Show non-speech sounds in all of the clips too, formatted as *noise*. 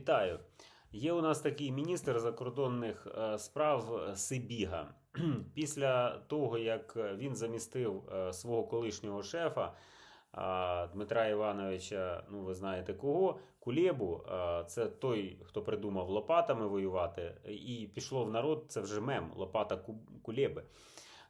Вітаю. Є у нас такий міністр закордонних е, справ е, Сибіга. *clears throat* Після того, як він замістив е, свого колишнього шефа Дмитра Івановича, ну ви знаєте кого, Кулєбу, це той, хто придумав лопатами воювати, і пішло в народ, це вже мем, лопата Ку- Кулєби.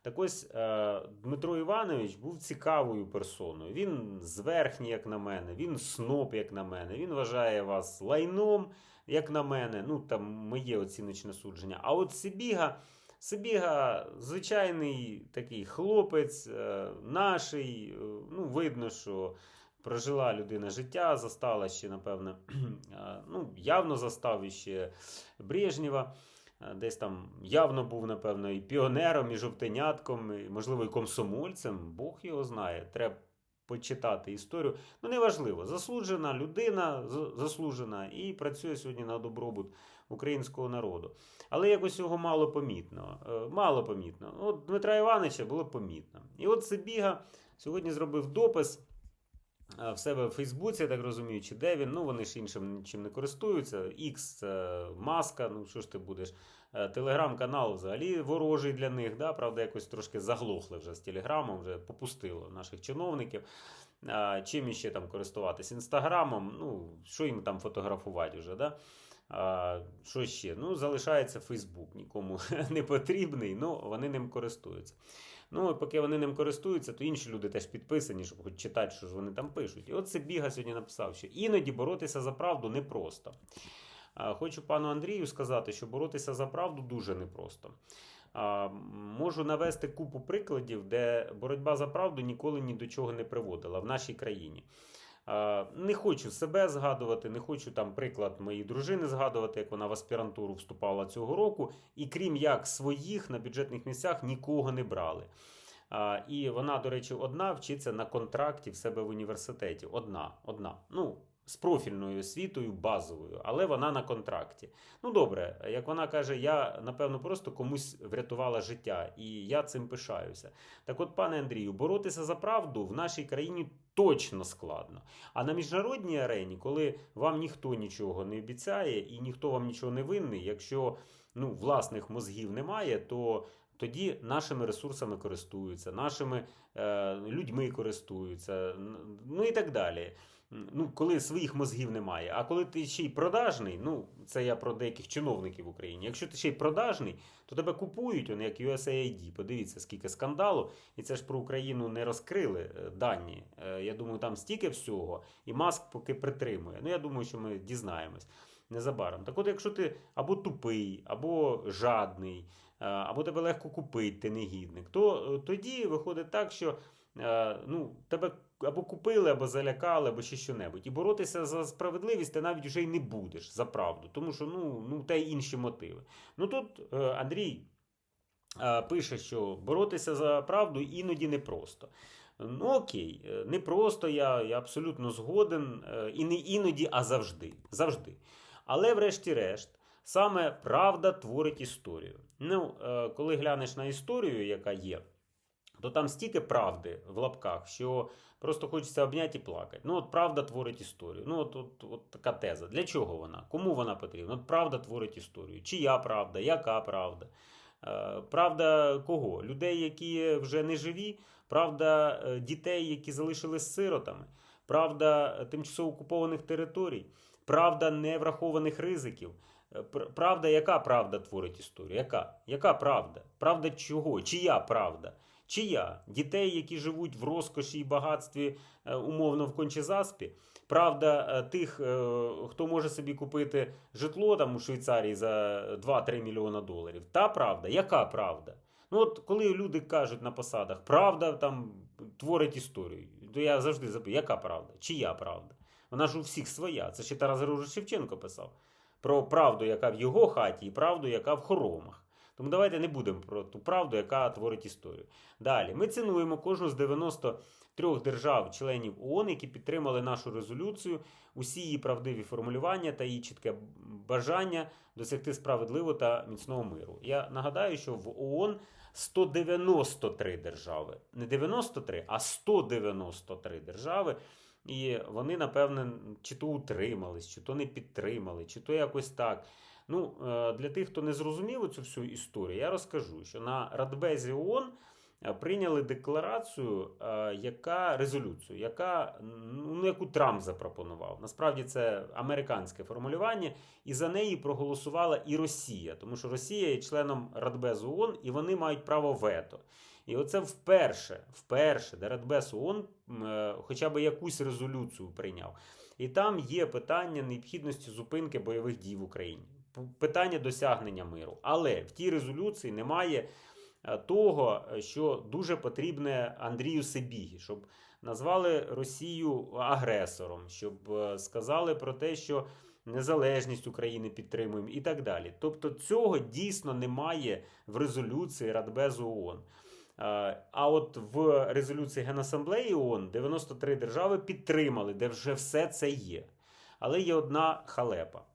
Так ось е, Дмитро Іванович був цікавою персоною. Він зверхній, як на мене, він сноб, як на мене. Він вважає вас лайном, як на мене. Ну, там моє оціночне судження. А от Сибіга, Сибіга звичайний такий хлопець, е, наший. е, Ну, видно, що прожила людина життя, застала ще, напевне, *clears throat* ну, явно застав іще Брежнєва. Е, Десь там явно був, напевно, і піонером, і жовтенятком, і, можливо, і комсомольцем. Бог його знає. Треба почитати історію. Ну, неважливо. Заслужена людина, заслужена, і працює сьогодні на добробут українського народу. Але якось його мало помітно. Е, Мало помітно. От Дмитра Івановича було помітно. І от Сибіга сьогодні зробив допис. В себе в Фейсбуці, я так розумію, чи де він. Ну, вони ж іншим нічим не користуються. X маска, ну що ж ти будеш. Е, Телеграм-канал взагалі ворожий для них. Да? Правда, якось трошки заглохли вже з телеграмом, вже попустило наших чиновників. Чим іще там користуватись? Інстаграмом, ну, що їм там фотографувати вже, да? А, що ще? Ну, залишається Фейсбук, нікому *laughs* не потрібний, ну вони ним користуються. Ну, і поки вони ним користуються, то інші люди теж підписані, щоб хоч читати, що ж вони там пишуть. І от це Біга сьогодні написав, що іноді боротися за правду непросто. Хочу пану Андрію сказати, що боротися за правду дуже непросто. Можу навести купу прикладів, де боротьба за правду ніколи ні до чого не приводила в нашій країні. А, Не хочу себе згадувати, не хочу там приклад моєї дружини згадувати, як вона в аспірантуру вступала цього року, і крім як своїх на бюджетних місцях нікого не брали. І вона, до речі, одна вчиться на контракті в себе в університеті. Одна, одна. Ну, з профільною освітою, базовою, але вона на контракті. Ну добре, як вона каже, я напевно просто комусь врятувала життя, і я цим пишаюся. Так от, пане Андрію, боротися за правду в нашій країні точно складно. А на міжнародній арені, коли вам ніхто нічого не обіцяє і ніхто вам нічого не винний, якщо ну, власних мозгів немає, то тоді нашими ресурсами користуються, нашими е, людьми користуються, ну і так далі. Ну, коли своїх мозгів немає. А коли ти ще й продажний, ну це я про деяких чиновників в Україні. Якщо ти ще й продажний, то тебе купують, вони як USAID. Подивіться, скільки скандалу. І це ж про Україну не розкрили е, дані. Е, Я думаю, там стільки всього, і маск поки притримує. Ну я думаю, що ми дізнаємось незабаром. Так от, якщо ти або тупий, або жадний, е, або тебе легко купити, ти негідник, то тоді виходить так, що ну, тебе або купили, або залякали, або ще що-небудь. І боротися за справедливість ти навіть вже й не будеш за правду, тому що ну, ну та й інші мотиви. Ну тут е, Андрій е, пише, що боротися за правду іноді непросто. Ну окей, е, непросто, я, я абсолютно згоден. І не іноді, а завжди. завжди. Але, врешті-решт, саме правда творить історію. Ну, коли глянеш на історію, яка є, то там стільки правди в лапках, що просто хочеться обняти і плакати. Ну, от правда творить історію. Ну, от, от, от така теза. Для чого вона? Кому вона потрібна? От правда творить історію. Чия правда, яка правда? Е, Правда кого? Людей, які вже не живі, правда е, дітей, які залишились сиротами, правда е, тимчасово окупованих територій, правда неврахованих ризиків. Правда, яка правда творить історію? Яка? Яка правда? Правда чого? Чия правда? Чия? Дітей, які живуть в розкоші і багатстві е, умовно в Кончезаспі? Правда е, тих, е, хто може собі купити житло там у Швейцарії за 2-3 мільйона доларів? Та правда? Яка правда? Ну от коли люди кажуть на посадах, правда там творить історію, то я завжди запитую, яка правда? Чия правда? Вона ж у всіх своя. Це ще Тарас Григорович Шевченко писав про правду, яка в його хаті, і правду, яка в хоромах. Тому давайте не будемо про ту правду, яка творить історію. Далі, ми цінуємо кожну з 93 держав-членів ООН, які підтримали нашу резолюцію, усі її правдиві формулювання та її чітке бажання досягти справедливого та міцного миру. Я нагадаю, що в ООН 193 держави, не 93, а 193 держави І вони, напевне, чи то утримались, чи то не підтримали, чи то якось так. Ну, е, для тих, хто не зрозумів цю всю історію, я розкажу, що на Радбезі ООН е, прийняли декларацію, е, яка резолюцію, яка ну, яку Трамп запропонував. Насправді це американське формулювання, і за неї проголосувала і Росія, тому що Росія є членом Радбезу ООН, і вони мають право вето. І оце вперше, вперше, де Радбез ООН хоча б якусь резолюцію прийняв. І там є питання необхідності зупинки бойових дій в Україні, питання досягнення миру. Але в тій резолюції немає е, того, що дуже потрібне Андрію Сибігі, щоб назвали Росію агресором, щоб е, сказали про те, що незалежність України підтримуємо і так далі. Тобто цього дійсно немає в резолюції Радбезу ООН. Е, А от в резолюції Генасамблеї ООН 93 держави підтримали, де вже все це є. Але є одна халепа.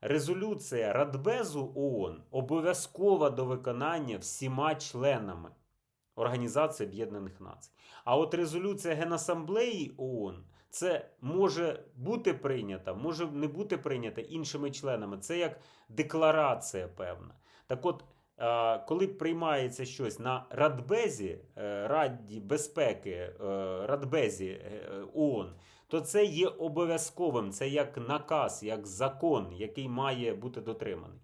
Резолюція Радбезу ООН обов'язкова до виконання всіма членами Організації Об'єднаних Націй. А от резолюція Генасамблеї ООН це може бути прийнята, може не бути прийнята іншими членами. Це як декларація певна. Так от, е, коли приймається щось на Радбезі, е, Раді безпеки е, Радбезі ООН, то це є обов'язковим. Це як наказ, як закон, який має бути дотриманий.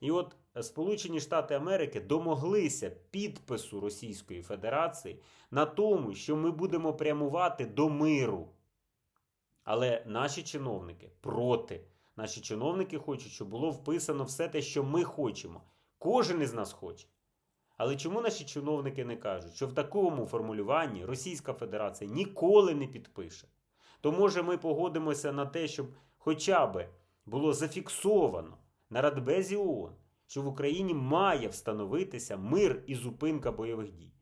І от Сполучені Штати Америки домоглися підпису Російської Федерації на тому, що ми будемо прямувати до миру. Але наші чиновники проти. Наші чиновники хочуть, щоб було вписано все те, що ми хочемо. Кожен із нас хоче. Але чому наші чиновники не кажуть, що в такому формулюванні Російська Федерація ніколи не підпише? То може ми погодимося на те, щоб хоча б було зафіксовано на Радбезі ООН, що в Україні має встановитися мир і зупинка бойових дій.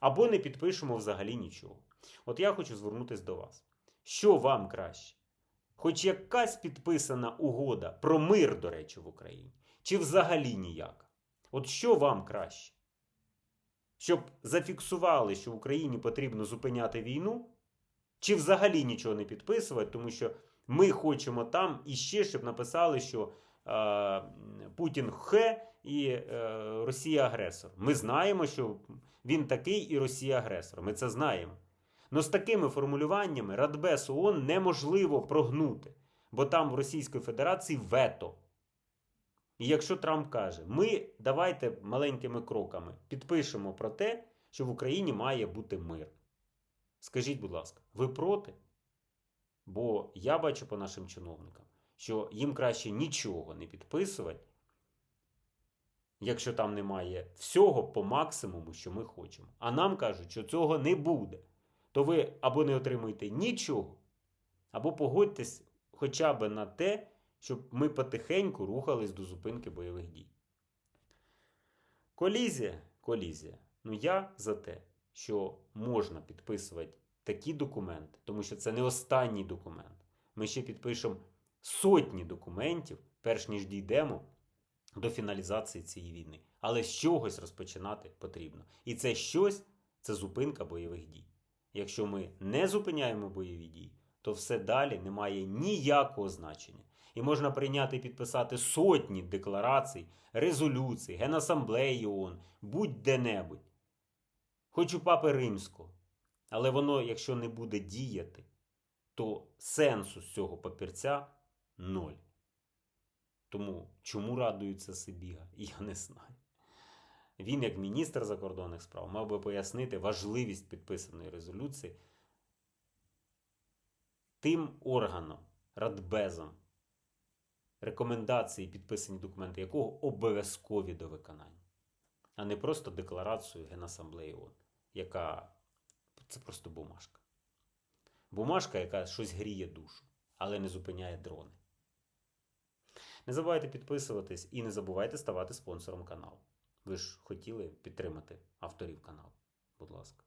Або не підпишемо взагалі нічого. От я хочу звернутися до вас. Що вам краще? Хоч якась підписана угода про мир, до речі, в Україні, чи взагалі ніяка? От що вам краще? Щоб зафіксували, що Україні потрібно зупиняти війну, чи взагалі нічого не підписувати, тому що ми хочемо там і ще, щоб написали, що е, Путін хе і е, Росія агресор. Ми знаємо, що він такий і Росія агресор. Ми це знаємо. Но з такими формулюваннями Радбез ООН неможливо прогнути, бо там в Російської Федерації вето. І якщо Трамп каже, ми давайте маленькими кроками підпишемо про те, що в Україні має бути мир. Скажіть, будь ласка, ви проти? Бо я бачу по нашим чиновникам, що їм краще нічого не підписувати, якщо там немає всього по максимуму, що ми хочемо. А нам кажуть, що цього не буде. То ви або не отримуєте нічого, або погодьтесь хоча б на те, щоб ми потихеньку рухались до зупинки бойових дій. Колізія, колізія. Ну я за те, що можна підписувати такі документи, тому що це не останній документ. Ми ще підпишемо сотні документів, перш ніж дійдемо до фіналізації цієї війни. Але з чогось розпочинати потрібно. І це щось це зупинка бойових дій. Якщо ми не зупиняємо бойові дії, то все далі не має ніякого значення. І можна прийняти і підписати сотні декларацій, резолюцій, Генасамблеї ООН, будь-де-небудь. Хоч у Папи Римського. Але воно, якщо не буде діяти, то сенсу з цього папірця ноль. Тому чому радується Сибіга, *laughs* я не знаю. Він, як міністр закордонних справ, мав би пояснити важливість підписаної резолюції тим органом, радбезом, рекомендації, підписані документи якого обов'язкові до виконання, а не просто декларацію Генасамблеї ООН, яка це просто бумажка. Бумажка, яка щось гріє душу, але не зупиняє дрони. Не забувайте підписуватись і не забувайте ставати спонсором каналу. Ви ж хотіли підтримати авторів каналу. Будь ласка.